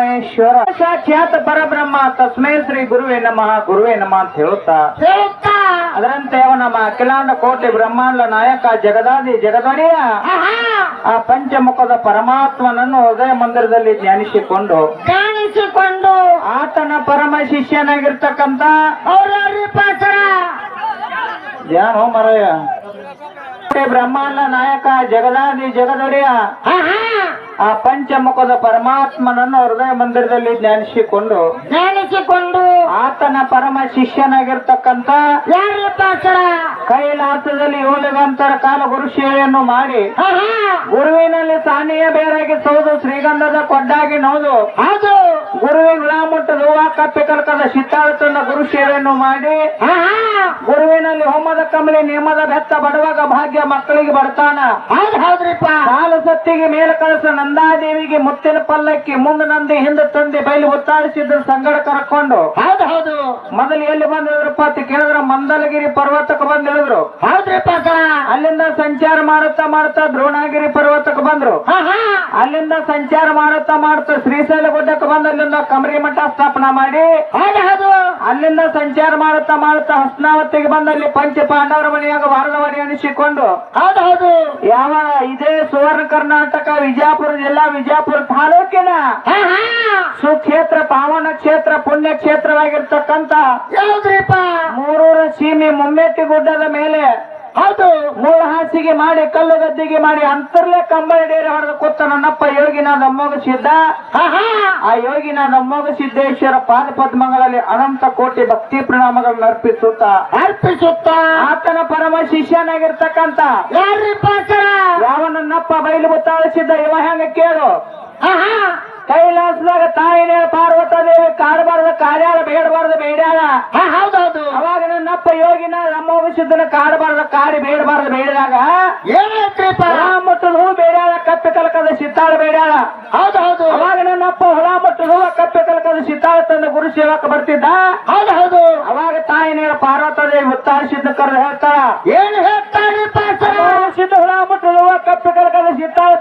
ಮಹೇಶ್ವರ ಸಾಕ್ಷಾತ್ ಪರಬ್ರಹ್ಮ ತಸ್ಮೈ ಶ್ರೀ ಗುರುವೇ ನಮಃ ಗುರುವೇ ನಮಃ ಅಂತ ಹೇಳುತ್ತಾ? ಹೇಳುತ್ತಾ? ಅದರಂತೆ ಅವ ನಮ್ಮ ಅಖಿಲಾಂಡ ಕೋಟೆ ಬ್ರಹ್ಮಾಂಡ ನಾಯಕ ಜಗದಾದಿ ಜಗದೊಡೆಯ ಆ ಪಂಚಮುಖದ ಪರಮಾತ್ಮನನ್ನು ಹೃದಯ ಮಂದಿರದಲ್ಲಿ ಧ್ಯಾನಿಸಿಕೊಂಡು ಕಾಣಿಸಿಕೊಂಡು ಆತನ ಪರಮ ಶಿಷ್ಯನಾಗಿರ್ತಕ್ಕಂತ ಧ್ಯಾನ ಮರಯ? ಕೋಟೆ ಬ್ರಹ್ಮಾಂಡ ನಾಯಕ ಜಗದಾದಿ ಜಗದೊಡೆಯ ಆ ಪಂಚಮುಖದ ಪರಮಾತ್ಮನನ್ನು ಹೃದಯ ಮಂದಿರದಲ್ಲಿ ಜ್ಞಾನಿಸಿಕೊಂಡು ಜ್ಞಾನಿಸಿಕೊಂಡು ಆತನ ಪರಮ ಶಿಷ್ಯನಾಗಿರ್ತಕ್ಕಂತ ಕೈಲಾಸದಲ್ಲಿ ಏಳು ಕಾಲ ಗುರು ಸೇವೆಯನ್ನು ಮಾಡಿ ಗುರುವಿನಲ್ಲಿ ಸಾನಿಯ ಬೇರಾಗಿ ಸೌದು ಶ್ರೀಗಂಧದ ಕೊಡ್ಡಾಗಿ ನೋದು ಅದು ಗುರುವಿನ ಗುಲಾಮುಟ್ಟದ ಹೂವ ಕಪ್ಪೆ ಕಲ್ಕದ ಸಿತ್ತಾಳತನ ಗುರು ಸೇವೆಯನ್ನು ಮಾಡಿ ಗುರುವಿನಲ್ಲಿ ಹೋಮದ ಕಮಲಿ ನೇಮದ ಬೆತ್ತ ಬಡವಾಗ ಭಾಗ್ಯ ಮಕ್ಕಳಿಗೆ ಬರ್ತಾನ. ಹೌದು ಹೌದ್ರಿಪ್ಪ. ಕಾಲ ಸತ್ತಿಗೆ ಮೇಲೆ ಕಳಿಸ ನಂದಾದೇವಿಗೆ ಮುತ್ತಿನ ಪಲ್ಲಕ್ಕಿ ಮುಂದೆ ನಂದಿ ಹಿಂದೆ ತಂದೆ ಬಯಲು ಒತ್ತಾಡಿಸಿದ್ರು ಸಂಗಡ ಕರ್ಕೊಂಡು ಹೌದು ಹೌದು. ಮೊದಲು ಎಲ್ಲಿ ಬಂದಿದ್ರಪ್ಪ ಅಂತ ಕೇಳಿದ್ರ ಮಂದಲಗಿರಿ ಪರ್ವತಕ್ಕೆ ಬಂದಿಳಿದ್ರು ಹೌದ್ರಿಪ್ಪ ಅಲ್ಲಿಂದ ಸಂಚಾರ ಮಾಡುತ್ತಾ ಮಾಡುತ್ತಾ ದ್ರೋಣಗಿರಿ ಪರ್ವತಕ್ಕೆ ಬಂದ್ರು. ಅಲ್ಲಿಂದ ಸಂಚಾರ ಮಾಡುತ್ತಾ ಮಾಡುತ್ತಾ ಶ್ರೀಶೈಲ ಗುಡ್ಡಕ್ಕೆ ಬಂದ ಅಲ್ಲಿಂದ ಕಮರಿ ಮಠ ಸ್ಥಾಪನಾ ಮಾಡಿ. ಹೌದು ಹೌದು. ಅಲ್ಲಿಂದ ಸಂಚಾರ ಮಾಡುತ್ತಾ ಮಾಡುತ್ತಾ ಹಸ್ನಾವತಿಗೆ ಬಂದ ಅಲ್ಲಿ ಪಂಚ ಪಾಂಡವರ ಮನೆಯಾಗ ವಾರದವಡಿ ಅನಿಸಿಕೊಂಡು ಹೌದು ಹೌದು. ಯಾವ ಇದೇ ಸುವರ್ಣ ಕರ್ನಾಟಕ ವಿಜಯಪುರ ಜಿಲ್ಲಾ ವಿಜಯಪುರ ತಾಲೂಕಿನ ಸುಕ್ಷೇತ್ರ ಪಾವನ ಕ್ಷೇತ್ರ ಪುಣ್ಯ ಕ್ಷೇತ್ರವಾಗಿರ್ತಕ್ಕಂತ ಮೂರೂರ ಸೀಮೆ ಮುಮ್ಮೆಟ್ಟಿ ಗುಡ್ಡದ ಮೇಲೆ ಹೌದು. ಮೂಳ ಹಾಸಿಗೆ ಮಾಡಿ ಕಲ್ಲು ಗದ್ದಿಗೆ ಮಾಡಿ ಅಂತರ್ಲೆ ಕಂಬಳಿ ಡೇರೆ ಹೊಡೆದು ಕೂತ ನನ್ನಪ್ಪ ಯೋಗಿನಾಥ ಅಮ್ಮೋಗಿಸಿದ್ದ ಆಹಾ. ಆ ಯೋಗಿನಾಥ ಸಿದ್ದೇಶ್ವರ ಪಾದ ಪದ್ಮಗಳಲ್ಲಿ ಅನಂತ ಕೋಟಿ ಭಕ್ತಿ ಪ್ರಣಾಮಗಳನ್ನು ಅರ್ಪಿಸುತ್ತ. ಅರ್ಪಿಸುತ್ತ. ಆತನ ಪರಮ ಶಿಷ್ಯನಾಗಿರ್ತಕ್ಕಂತ ಯಾವ ನನ್ನಪ್ಪ ಬಯಲು ಗೊತ್ತಾಳಿಸಿದ್ದ ಇವ ಹೆಂಗ ಕೇಳು. ಆಹಾ. ಕೈಲಾಸದಾಗ ತಾಯಿನೇ ಪಾರ್ವತ ದೇವಿ ಕಾಡಬಾರ್ದ ಕಾರ್ಯಾಳ ಬೇಡಬಾರ್ದ ಬೇಡ್ಯಾಳ. ಅವಾಗ ನನ್ನಪ್ಪ ನಮ್ಮ ಅಮ್ಮೋಗಿಸಿದ್ದನ ಕಾಡಬಾರ್ದ ಕಾಡಿ ಬೇಡಬಾರ್ದ ಬೇಡಿದಾಗ ಏನಾಯ್ತ್ರಿಪ್ಪ ಮುಟ್ಟದ ಬೇಡ್ಯಾಳ ಕಪ್ಪೆ ಕಲಕದ ಸಿತ್ತಾಳ ಬೇಡ್ಯಾಳ. ಹೌದು ಹೌದು. ಅವಾಗ ನನ್ನಪ್ಪ ಮುಟ್ಟದ ಹೂವ ಕಪ್ಪೆ ಕಲಕದ ಸಿತ್ತಾಳ ತಂದ ಗುರು ಸೇವಕ ಬರ್ತಿದ್ದ. ಹೌದು ಹೌದು. ಅವಾಗ ತಾಯಿನೇ ಪಾರ್ವತ ದೇವಿ ಉತ್ತಾರಿಸಿದ್ದ ಕರೆದು ಹೇಳ್ತಾಳ. ಏನು ಹೇಳ್ತಾಳೆ ಸಿದ್ಧ ಹೊಲ ಮುಟ್ಟದ ಕಪ್ಪೆ ಕಲಕದ ಸಿತ್ತಾಳ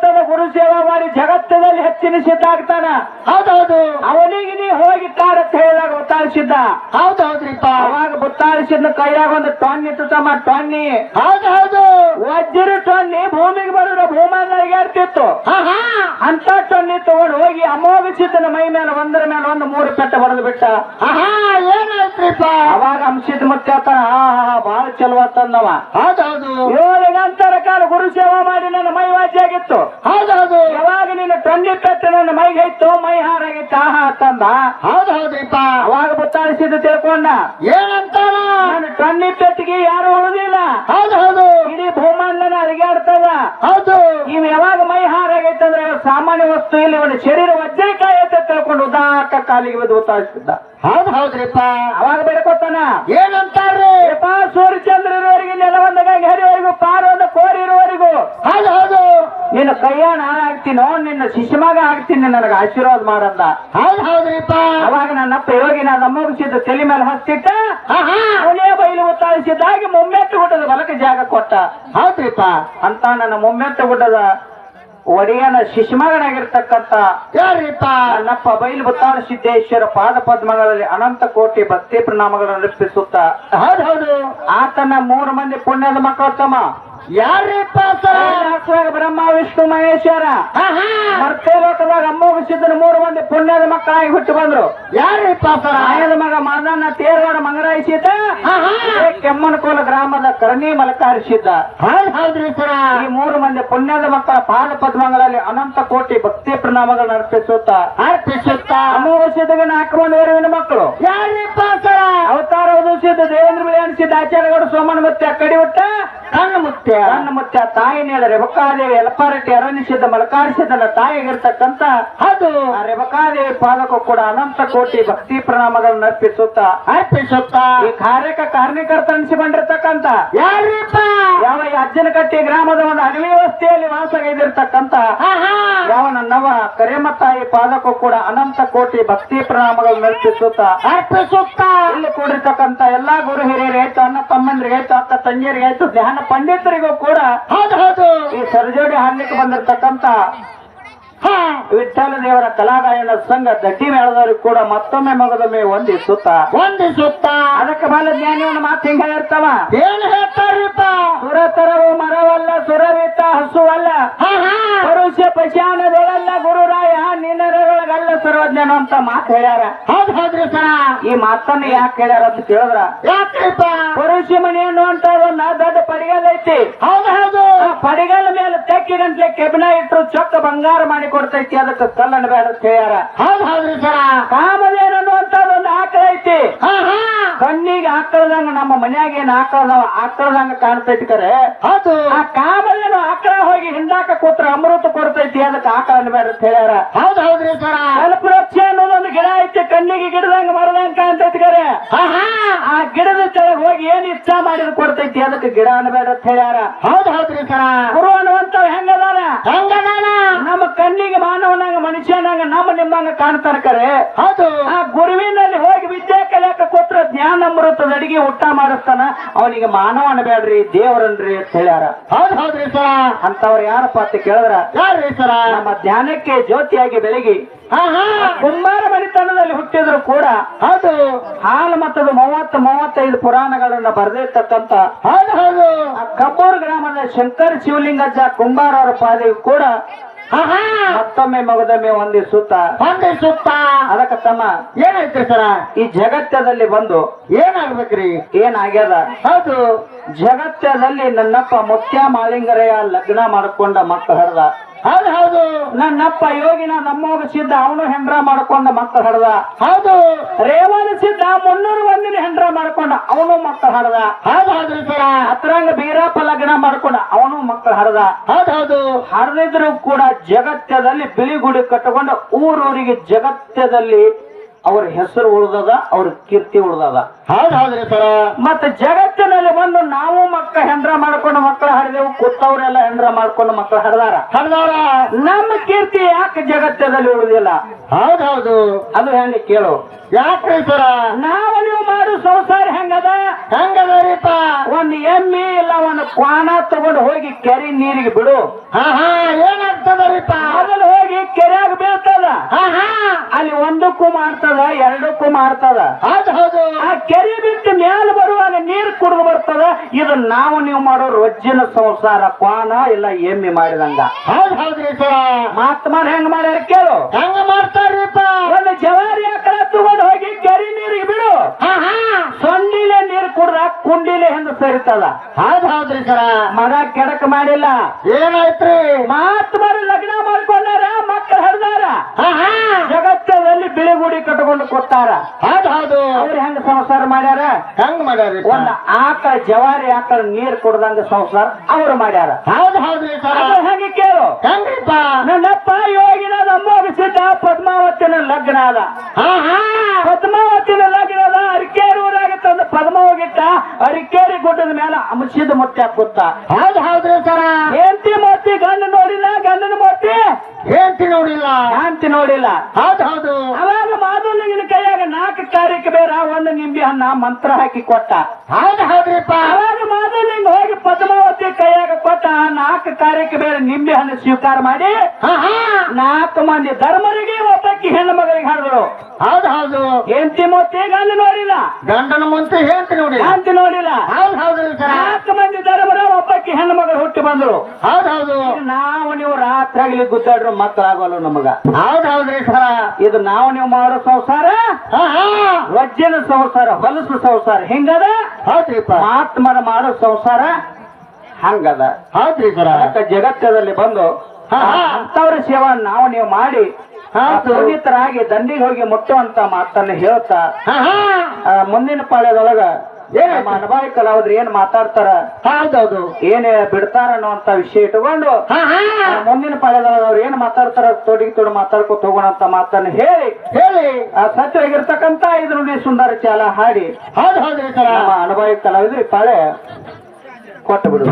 ಸೇವಾ ಮಾಡಿ ಜಗತ್ತಿನಲ್ಲಿ ಹೆಚ್ಚಿನ ಸಿದ್ಧ ಆಗ್ತಾನ? ಹೌದೌದು. ಅವನಿಗೆ ನೀ ಹೋಗಿ ಕಾಡತ್ ಹೇಳಿದಾಗ ಒತ್ತಾಡಿಸಿದ್ದ ಹೌದು ಹೌದ್ರಿಪ್ಪ ಅವಾಗ ಒತ್ತಾಡಿಸಿದ್ನ ಕೈಯಾಗ ಒಂದು ಟೊನ್ನಿ ಇತ್ತು ತಮ್ಮ ಟೊನ್ನಿ. ಹೌದು ಹೌದು ವಜ್ರ ಟೊನ್ನಿ ಭೂಮಿಗೆ ಬರೋದ್ರ ಭೂಮಿ ಇರ್ತಿತ್ತು ಆಹಾ ಅಂತ ಟೊನ್ನಿ ತಗೊಂಡು ಹೋಗಿ ಅಮೋಘಿಸಿದ್ದನ ಮೈ ಮೇಲೆ ಒಂದರ ಮೇಲೆ ಒಂದು ಮೂರು ಪೆಟ್ಟ ಹೊಡೆದು ಬಿಟ್ಟ. ಆಹಾ ಏನಾಯ್ತ್ರಿಪ್ಪ? ಅವಾಗ ಅಂಶಿತ್ ಮತ್ತೆ ಆತನ ಹಾ ಹಾ ಬಾಳ ಚಲೋ ತಂದವ ಹೌದೌದು. ಏಳು ನಂತರ ಕಾಲ ಗುರು ಸೇವಾ ಮಾಡಿ ನನ್ನ ಮೈ ವಾಸಿ ಆಗಿತ್ತು ಹೌದೌದು. ಯಾವಾಗ ನಿನ್ನ ಟೊನ್ನಿ ಪೆಟ್ಟ ನನ್ನ ಮೈಗೆ ಇತ್ತು ಮೈ ಹಾರಾಗಿತ್ತು ಆಹಾ ತಂದ. ಹೌದೌದ್ರಿಪ್ಪ. ಅವಾಗ ಬುತ್ತಾಳಿಸಿದ್ದು ತಿಳ್ಕೊಂಡ. ಏನಂತ ನಾನು ಟೊನ್ನಿ ಪೆಟ್ಟಿಗೆ ಯಾರು ಉಳಿದಿಲ್ಲ. ಹೌದೌದು. ಹೌದು ಇಡೀ ಭೂಮಾಂಡನ ಅರಿಗಾಡ್ತದ. ಹೌದು. ನೀವು ಯಾವಾಗ ಮೈ ಹಾರಾಗೈತೆ ಅಂದ್ರೆ ಇವ ಸಾಮಾನ್ಯ ವಸ್ತು ಇಲ್ಲಿ ಒಂದು ಶರೀರ ವಜ್ರಕಾಯ ಅಂತ ತಿಳ್ಕೊಂಡು ಉದಾಕ ಕಾಲಿಗೆ ಬಿದ್ದು ಒತ್ತಾಡಿಸಿದ್ದ ಹೌದು ಹೌದ್ರಿಪ್ಪ. ಅವಾಗ ಬೇಡ್ಕೊತಾನ ಏನಂತಾರ್ರಿ? ಸೂರ್ಯಚಂದ್ರ ಇರುವವರೆಗೆ ನೆಲವಂದಗಾಗಿ ಹರಿವರೆಗೂ ಪಾರೊಂದ ಕೋರಿ ಇರುವವರೆಗೂ ಹೌದು ಹೌದು. ನಿನ್ನ ಕೈಯಾಣ ಆಗ್ತೀನೋ ನಿನ್ನ ಶಿಶುಮಗ ಆಗ್ತೀನಿ ನನಗೆ ಆಶೀರ್ವಾದ ಮಾಡಂದ ಹೌದು ಹೌದ್ರಿಪ್ಪ. ಅವಾಗ ನನ್ನಪ್ಪ ಯೋಗಿ ನಾನು ಅಮ್ಮಗಿಸಿದ್ದ ತಲೆ ಮೇಲೆ ಆಹಾ. ಅವನೇ ಬೈಲು ಒತ್ತಾಯಿಸಿದ್ದಾಗಿ ಮುಮ್ಮೆಟ್ಟು ಗುಡ್ಡದ ಬಲಕ ಜಾಗ ಕೊಟ್ಟ. ಹೌದ್ರಿಪ್ಪ. ಅಂತ ನನ್ನ ಮುಮ್ಮೆಟ್ಟು ಗುಡ್ಡದ ಒಡೆಯನ ಶಿಶುಮಗನಾಗಿರ್ತಕ್ಕಂತ ನನ್ನಪ್ಪ ಬೈಲು ಬುತ್ತಾಳ ಸಿದ್ದೇಶ್ವರ ಪಾದ ಪದ್ಮಗಳಲ್ಲಿ ಅನಂತ ಕೋಟಿ ಭಕ್ತಿ ಪ್ರಣಾಮಗಳನ್ನು ರೂಪಿಸುತ್ತ ಹೌದು ಹೌದು. ಆತನ ಮೂರು ಮಂದಿ ಪುಣ್ಯದ ಮಕ್ಕಳು ತಮ್ಮ. ಯಾರಿಪ್ಪ ಸರ ಬ್ರಹ್ಮ ವಿಷ್ಣು ಮಹೇಶ್ವರ? ಮರ್ತೆ ಲೋಕದಾಗ ಅಮ್ಮೋಗಿಸಿದ್ದನ ಮೂರು ಮಂದಿ ಪುಣ್ಯದ ಮಕ್ಕಳಾಗಿ ಹುಟ್ಟು ಬಂದ್ರು. ಯಾರಿಪ್ಪ ಸರ ಆಯದ ಮಗ ಮಾದನ್ನ ತೇರವಾಡ ಮಂಗರಾಯಿಸಿದ್ದ. ಕೆಮ್ಮನಕೋಲ ಗ್ರಾಮದ ಕರ್ಣಿ ಮಲಕಾರಿಸಿದ್ದ ಹೌದು ಹೌದ್ರಿ ಸರ. ಈ ಮೂರು ಮಂದಿ ಪುಣ್ಯದ ಮಕ್ಕಳ ಪಾದ ಪದ್ಮಗಳಲ್ಲಿ ಅನಂತ ಕೋಟಿ ಭಕ್ತಿ ಪ್ರಣಾಮಗಳನ್ನು ಅರ್ಪಿಸುತ್ತ. ಅರ್ಪಿಸುತ್ತ. ಅಮೋಘಸಿದಾಗ ನಾಲ್ಕು ಮಂದಿ ವರವಿನ ಮಕ್ಕಳು. ಯಾರಿಪ್ಪ ಸರ ಅವತಾರ ಉದಿಸಿದ್ದ ದೇವೇಂದ್ರ ಬಿಳಿ ಆಚಾರ್ಯಗಳು ಆಚಾರ್ಯಗೌಡ ಸೋಮನ ಮತ್ತೆ ಕಡಿ ಹುಟ್ಟ ಕಣ್ಣು ಮುತ್ಯ ನನ್ನ ಮುತ್ಯ ತಾಯಿ ನೇಳ ರೇವಕಾದೇವಿ ಎಲಪಾರಟ್ಟಿ ಅರಣಿಸಿದ ಮಲಕಾರಿಸಿದ ತಾಯಿಗಿರ್ತಕ್ಕಂತ ಅದು ಆ ರೇವಕಾದೇವಿ ಪಾದಕ್ಕೂ ಕೂಡ ಅನಂತ ಕೋಟಿ ಭಕ್ತಿ ಪ್ರಣಾಮಗಳನ್ನು ಅರ್ಪಿಸುತ್ತಾ ಅರ್ಪಿಸುತ್ತ. ಈ ಕಾರ್ಯಕ್ಕೆ ಕಾರಣೀಕರ್ತ ಅನಿಸಿಕೊಂಡಿರ್ತಕ್ಕಂತ ಯಾರಿಪ್ಪ? ಯಾವ ಈ ಅಜ್ಜನಕಟ್ಟಿ ಗ್ರಾಮದ ಒಂದು ಅಗಲಿ ವಸ್ತಿಯಲ್ಲಿ ವಾಸಗೈದಿರ್ತಕ್ಕಂತ ಯಾವ ನನ್ನವ ತಾಯಿ ಪಾದಕ್ಕೂ ಕೂಡ ಅನಂತ ಕೋಟಿ ಭಕ್ತಿ ಪ್ರಣಾಮಗಳನ್ನು ಅರ್ಪಿಸುತ್ತಾ ಅರ್ಪಿಸುತ್ತ. ಇಲ್ಲಿ ಕೂಡಿರ್ತಕ್ಕಂತ ಎಲ್ಲಾ ಗುರು ಹಿರಿಯರಿಗೆ ಆಯ್ತು ಅಣ್ಣ ತಮ್ಮಂದ್ರಿಗೆ ಆಯ್ತು ಅಕ್ಕ ತಂಗಿಯರಿಗೆ ಆಯ್ತು ಧ್ಯಾನ ಪಂಡಿತರಿಗೂ ಕೂಡ ಹೌದು ಹೌದು. ಈ ಸರ್ಜೋಡಿ ಹಾಡ್ಲಿಕ್ಕೆ ಬಂದಿರತಕ್ಕಂತ ವಿಠಲ ದೇವರ ಕಲಾಗಾಯನ ಸಂಘ ದಡ್ಡಿ ಮೇಳದವ್ರಿಗೆ ಕೂಡ ಮತ್ತೊಮ್ಮೆ ಮಗದೊಮ್ಮೆ ವಂದಿಸುತ್ತ. ಹೊಂದಿಸುತ್ತ ಅದಕ್ಕೆ ಬಾಲ ಜ್ಞಾನಿಯವನ ಮಾತು ಹಿಂಗ ಇರ್ತಾವ ಏನ್ ಹೇಳ್ತಾರಿಪ್ಪ? ಸುರತರವು ಮರವಲ್ಲ ಸುರವಿತ ಹಸುವಲ್ಲ. ಹಾ ಹಾ. ಪರುಷ ಪಶಾನದೊಳಲ್ಲ ಗುರುರಾಯ ನಿನ್ನರೊಳಗಲ್ಲ ಸರ್ವಜ್ಞನು ಅಂತ ಮಾತು ಹೇಳ್ಯಾರ. ಹೌದ್ ಹೌದ್ರಿ ಸರ. ಈ ಮಾತನ್ನ ಯಾಕೆ ಹೇಳ್ಯಾರ ಅಂತ ಕೇಳಿದ್ರ? ಯಾಕ್ರಿಪ್ಪ? ಪರುಷ ಮನಿ ಅನ್ನುವಂತದನ್ನ ದೊಡ್ಡ ಪಡಿಗಾಲ ಐತಿ. ಹೌದು ಹೌದು. ಪಡಿಗಲ್ ಮೇಲೆ ತೆಕ್ಕಿ ಗಂಟ್ಲೆ ಕೆಬಿನ ಇಟ್ಟರು ಚೊಕ್ಕ ಬಂಗಾರ ಮಾಡಿ ಕೊಡ್ತೈತಿ ಅದಕ್ಕೆ ಕಲ್ಲಣ ಬೇಡ ಅಂತ ಹೇಳ್ಯಾರ. ಹೌದ್ ಹೌದ್ರಿ ಸರ. ಕಾಮಧೇನು ಅನ್ನುವಂತ ಒಂದು ಆಕಳ ಐತಿ. ಕಣ್ಣಿಗೆ ಆಕಳದಂಗ ನಮ್ಮ ಮನ್ಯಾಗ ಏನ್ ಆಕಳ ಆಕಳದಂಗ ಕಾಣ್ತೈತಿ ಕರೆ. ಹೌದು. ಆ ಕಾಮದೇನ ಆಕಳ ಹೋಗಿ ಹಿಂದಾಕ ಕೂತ್ರ ಅಮೃತ ಕೊಡ್ತೈತಿ ಅದಕ್ಕೆ ಆಕಳನ್ನು ಬೇಡ ಅಂತ ಹೇಳ್ಯಾರ. ಹೌದ್ ಹೌದ್ರಿ ಸರ. ಕಲ್ಪವೃಕ್ಷ ಅನ್ನೋದೊಂದು ಗಿಡ ಐತಿ ಕಣ್ಣಿಗೆ ಗಿಡದಂಗ ಮರದಂಗ ಕಾಣ್ತೈತಿ ಕರೆ. ಆ ಗಿಡದ ಕೆಳಗೆ ಹೋಗಿ ಏನ್ ಇಚ್ಛಾ ಮಾಡಿದ್ ಕೊಡ್ತೈತಿ ಅದಕ್ಕೆ ಗಿಡ ಅನ್ಬೇಡ ಅಂತ ಹೇಳ್ಯಾರ. ಹೌದ್ ಹೌದ್ರಿ ಸರ. ಗುರು ಅನ್ನುವಂತ ಹೆಂಗದಾರ? ಹೆಂಗದಾನ? ನಮ್ಮ ಕಣ್ಣಿಗೆ ಮಾನವನಂಗ ಮನುಷ್ಯನಾಗ ನಮ್ಮ ನಿಮ್ಮಂಗ ಕಾಣ್ತಾರ ಕರೆ. ಹೌದು. ಆ ಗುರುವಿನಲ್ಲಿ ಹೋಗಿ ವಿದ್ಯೆ ಕಲಿಯಕ ಕೂತ್ರ ಜ್ಞಾನ ಅಮೃತದ ಊಟ ಮಾಡಿಸ್ತಾನ ಅವನಿಗೆ ಮಾನವ ಅನ್ಬೇಡ್ರಿ ದೇವರನ್ರಿ ಅಂತ ಹೇಳ್ಯಾರ. ಹೌದ್ ಹೌದ್ರಿ ಸರ. ಅಂತವ್ರು ಯಾರಪ್ಪ ಅಂತ ಕೇಳಿದ್ರ? ಯಾರ್ರಿ ಸರ? ನಮ್ಮ ಧ್ಯಾನಕ್ಕೆ ಜ್ಯೋತಿಯಾಗಿ ಬೆಳಗಿ. ಹಾ ಹಾ. ಕುಂಬಾರ ಮನೆತನದಲ್ಲಿ ಹುಟ್ಟಿದ್ರು ಕೂಡ ಹೌದು. ಹಾಲು ಮತ್ತದ ಮೂವತ್ತು ಮೂವತ್ತೈದು ಪುರಾಣಗಳನ್ನ ಬರೆದಿರ್ತಕ್ಕಂತ ಹೌದು ಹೌದು. ಕಬ್ಬೂರ್ ಗ್ರಾಮದ ಶಂಕರ ಶಿವಲಿಂಗಜ್ಜ ಕುಂಬಾರ ಅವರ ಪಾದಿಗೂ ಕೂಡ ಹಾ ಮಗದೊಮ್ಮೆ ಮತ್ತೊಮ್ಮೆ ಮಗದೊಮ್ಮೆ ಒಂದೇ ಸುತ್ತ. ಅದಕ್ಕೆ ತಮ್ಮ ಏನೈತ್ರಿ ಸರ? ಈ ಜಗತ್ತದಲ್ಲಿ ಬಂದು ಏನಾಗ್ಬೇಕ್ರಿ? ಏನಾಗ್ಯದ? ಹೌದು. ಜಗತ್ತದಲ್ಲಿ ನನ್ನಪ್ಪ ಮುತ್ಯ ಮಾಳಿಂಗರಯ್ಯ ಲಗ್ನ ಮಾಡ್ಕೊಂಡ ಮಕ್ಕಳು ಹಡ್ದ ಹೌದು ಹೌದು. ನನ್ನಪ್ಪ ಯೋಗಿನ ನಮ್ಮೋಗ ಸಿದ್ಧ ಅವನು ಹೆಂಡ್ರ ಮಾಡ್ಕೊಂಡ ಮಕ್ಕಳು ಹಡ್ದ. ಹೌದು. ರೇವಣ ಸಿದ್ಧ ಮುನ್ನೂರು ಒಂದಿನ ಹೆಂಡ್ರ ಮಾಡ್ಕೊಂಡ ಅವನು ಮಕ್ಕಳು ಹಡ್ದ. ಹೌದು ಹೌದು ಸರ. ಅತ್ರಂಗ ಬೀರಪ್ಪ ಲಗ್ನ ಮಾಡ್ಕೊಂಡ ಅವನು ಮಕ್ಕಳು ಹಡ್ದ. ಹೌದು ಹೌದು. ಕೂಡ ಜಗತ್ತದಲ್ಲಿ ಬಿಳಿಗುಡಿ ಕಟ್ಟಿಕೊಂಡು ಊರೂರಿಗೆ ಜಗತ್ತದಲ್ಲಿ ಅವ್ರ ಹೆಸರು ಉಳ್ದದ ಅವ್ರ ಕೀರ್ತಿ ಉಳ್ದದ. ಹೌದು ಹೌದ್ರಿ ಸರ. ಮತ್ತೆ ಜಗತ್ತಿನಲ್ಲಿ ಬಂದು ನಾವು ಮಕ್ಕ ಹೆಂಡ್ರ ಮಾಡ್ಕೊಂಡು ಮಕ್ಕಳು ಹರಿದೆವು ಕೂತವ್ರೆಲ್ಲ ಹೆಂಡ್ರ ಮಾಡ್ಕೊಂಡು ಮಕ್ಕಳು ಹರಿದಾರ ಹರ್ದಾರ ನಮ್ಮ ಕೀರ್ತಿ ಯಾಕೆ ಜಗತ್ತದಲ್ಲಿ ಉಳಿದಿಲ್ಲ? ಹೌದು ಹೌದು. ಅದು ಹೆಂಗೆ ಕೇಳು. ಯಾಕ್ರಿ ಸರ? ನಾವು ನೀವು ಮಾಡು ಸಂಸಾರ ಹೆಂಗದ? ಹೆಂಗದ ರೀಪ ಒಂದು ಎಮ್ಮಿ ಇಲ್ಲ ಒಂದು ಕ್ವಾನ ತಗೊಂಡು ಹೋಗಿ ಕೆರೆ ನೀರಿಗೆ ಬಿಡು. ಹಾ ಹಾ ಅದ್ರಲ್ಲಿ ಮೊದಲು ಹೋಗಿ ಕೆರೆಯಾಗ ಬೀಳ್ತದ. ಹಾ ಹಾ. ಅಲ್ಲಿ ಒಂದಕ್ಕೂ ಮಾಡ್ತದ ಎರಡಕ್ಕೂ ಮಾಡ್ತದ ಹೌದು ಹೌದು. ಆ ಕೆರೆ ಬಿಟ್ಟು ಮೇಲೆ ಬರುವಾಗ ನೀರು ಕುಡಿದು ಬರ್ತದ? ಇದು ನಾವು ನೀವು ಮಾಡೋ ರೊಜ್ಜಿನ ಸಂಸಾರ ಕ್ವಾನ ಇಲ್ಲ ಎಮ್ಮಿ ಮಾಡಿದಂಗ. ಹೌದು ಹೌದ್ರಿ ಹೆಂಗ್ ಮಾಡ್ಯಾರ ಕೇಳು. ಹೆಂಗ ಮಾಡ್ತಾರ್ರಿಪ್ಪ? ಒಂದು ಜವಾರಿ ಆಕಳ ತಗೊಂಡು ಹೋಗಿ ಕೆರೆ ನೀರಿಗೆ ಬಿಡು. ಸೊಂಡಿಲೆ ನೀರು ಕುಡ್ರ ಕುಂಡಿಲೆ ಹೆಂಗ ಸೇರಿತದ? ಹೌದ್ ಹೌದ್ರಿ ಸರ. ಮಗ ಕೆಡಕ್ ಮಾಡಿಲ್ಲ. ಏನಾಯ್ತ್ರಿ? ಮಹಾತ್ಮರು ಲಗ್ನ ಮಾಡ್ಕೊಂಡಾರ ಮಕ್ಕಳು ಹರಿದಾರ. ಜಗತ್ತದಲ್ಲಿ ಬಿಳಿಗುಡಿ ಕಟ್ಕೊಂಡು ಕೊಟ್ಟಾರ ಹೌದ್ ಹೌದು. ಅವ್ರು ಹೆಂಗ ಸಂಸಾರ ಮಾಡ್ಯಾರ? ಹೆಂಗ್ ಮಾಡ್ಯಾರಿ ಒಂದ್ ಆಕಳ ಜವಾರಿ ಆಕಳ ನೀರ್ ಕುಡ್ದಂಗ ಸಂಸಾರ ಅವ್ರು ಮಾಡ್ಯಾರ. ಹೌದು ಹೌದ್ರಿ ಸರ್. ಅದು ಹೆಂಗೆ ಕೇಳು? ಹೆಂಗ್ರಿಪ್ಪ? ನನ್ನಪ್ಪ ಯೋಗಿನ ಸಿದ್ಧ ಪದ್ಮಾವತಿನ ಲಗ್ನ ಅದ. ಪದ್ಮಾವತಿನ ಲಗ್ನ ಅದ ಅರಿಕೇರಿ ಊರಾಗ ಪದ್ಮ ಪದ್ಮವಾಗಿಟ್ಟ ಅರಿಕೇರಿ ಗುಡ್ಡದ ಮೇಲೆ ಅಂಶದ ಮೊಟ್ಟೆ ಹಾಕುತ್ತ. ಹೌದು ಹೌದ್ರಿ ಸರ. ಹೆಂಡತಿ ಮೂರ್ತಿ ಗಂಡ ನೋಡಿಲ್ಲ ಗಂಡನ ಮೂರ್ತಿ? ಹೆಂಡತಿ ನೋಡಿಲ್ಲ. ಹೆಂತಿ ನೋಡಿಲ್ಲ. ಹೌದು ಹೌದು. ಅವಾಗ ಮಾಧುಲಿಂಗನ ಕೈಯಾಗ ನಾಲ್ಕು ಕಾರ್ಯಕ್ಕೆ ಬೇರ ಒಂದು ನಿಂಬೆ ಹಣ್ಣ ಮಂತ್ರ ಹಾಕಿ ಕೊಟ್ಟ. ಹೌದು ಹೌದ್ರಿಪ್ಪ. ಅವಾಗ ಮಾಧುಲಿಂಗ ಹೋಗಿ ಪದ್ಮಾವತಿ ಕೈಯಾಗ ಕೊಟ್ಟ ನಾಲ್ಕು ಕಾರ್ಯಕ್ಕೆ ಬೇರೆ ನಿಂಬೆ ಹಣ್ಣು ಸ್ವೀಕಾರ ಮಾಡಿ. ನಾಲ್ಕು ಮಂದಿ ಧರ್ಮರಿಗೆ ಒಬ್ಬಕ್ಕಿ ಹೆಣ್ಣು ಮಗಳಿಗೆ ಹಾಡಿದ್ರು ಹೌದು ಹೌದು. ಹೆಂಡತಿ ಮೂರ್ತಿ ಗಂಡ ನೋಡಿಲ್ಲ. ಗಂಡನ ಮುಂಚೆ ಹೆಂಡತಿ ನೋಡಿಲ್ಲ. ಹೆಂಡತಿ ನೋಡಿಲ್ಲ. ಹೌದು ಹೌದು ನಾಲ್ಕು ಮಂದಿ ಧರ್ಮರ ಒಬ್ಬಕ್ಕಿ ಹೆಣ್ಣು ಮಗಳು ಹುಟ್ಟಿ ಬಂದ್ರು ಹೌದು ಹೌದು. ನಾವು ನೀವು ರಾತ್ರಿ ಆಗ್ಲಿ ಗುದ್ದಾಡ್ರು ಮಕ್ಕಳಾಗೋಲ್ಲ ನಮಗ. ಹೌದು ಹೌದ್ರಿ ಸರ ಇದು ನಾವು ನೀವು ಮಾಡೋ ಸಂಸಾರ. ವಜ್ಜನ ಸಂಸಾರ. ಹೊಲಸು ಸಂಸಾರ. ಹಿಂಗದ? ಹೌದ್ರಿಪ್ಪ. ಮಹಾತ್ಮರ ಮಾಡೋ ಸಂಸಾರ ಹಂಗದ. ಹೌದ್ರಿ ಸರ ಅದಕ್ಕೆ ಜಗತ್ತದಲ್ಲಿ ಬಂದು. ಅಂತವ್ರ ಸೇವಾ ನಾವು ನೀವು ಮಾಡಿ. ಪುನೀತರಾಗಿ ದಂಡಿಗೆ ಹೋಗಿ ಮುಟ್ಟುವಂತ ಮಾತನ್ನ ಹೇಳ್ತಾ ಮುಂದಿನ ಪಾಳ್ಯದೊಳಗ ಅನುಭವಿ ಕಲಾವಿದ್ರು ಏನ್ ಮಾತಾಡ್ತಾರ? ಹೌದೌದು. ಏನ್ ಬಿಡ್ತಾರ ಅನ್ನುವಂತ ವಿಷಯ ಇಟ್ಕೊಂಡು ಮುಂದಿನ ಪಾಳ್ಯದೊಳಗ ಅವ್ರು ಏನ್ ಮಾತಾಡ್ತಾರ ತೋಡಿಗೆ ತೋಡು ಮಾತಾಡ್ಕೊತ ಹೋಗೋಣ ಅಂತ ಮಾತನ್ನ ಹೇಳಿ. ಹೇಳಿ. ಆ ಸತ್ಯವಾಗಿರ್ತಕ್ಕಂತ ಇದ್ರ ಸುಂದರ ಚಾಲ ಹಾಡಿ. ಹೌದು ಹೌದ್ರಿ ಅನುಭವಿ ಕಲಾವಿದ್ರು ಪಾಳೆ ಕೊಟ್ಟು ಬಿಡು.